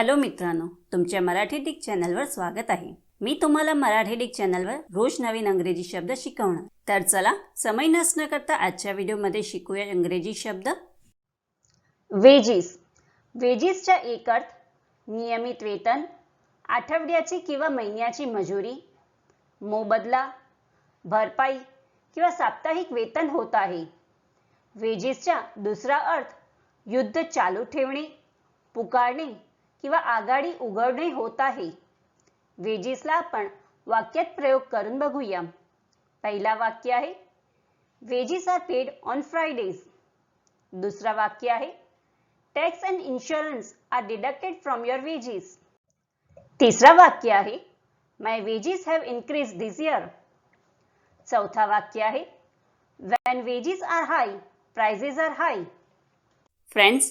Hello मित्रांनो तुमच्या Marathi Dick चॅनलवर स्वागत आहे. मी तुम्हाला मराठी डिक चॅनलवर रोज नवीन अंग्रेजी शब्द शिकवणार. तर चला समय नसणं करता आजच्या व्हिडिओमध्ये शिकूया इंग्रजी शब्द. वेजीस. वेजीसचा एक अर्थ नियमित वेतन आठवड्याची किंवा महिन्याची मजुरी मोबदला भरपाई किंवा साप्ताहिक वेतन होत आहे. वेजेसचा दुसरा अर्थ युद्ध चालू ठेवणे पुकारणे किंवा आघाडी उघडणे होत आहे. वेजेसला आपण वाक्यात प्रयोग करून बघूया. पहिला वाक्य आहे wages are paid on Fridays दुसरा वाक्य आहे tax and insurance are deducted from your wages तिसरा वाक्य आहे my wages have increase this year चौथा वाक्य आहे when wages are high prices are high friends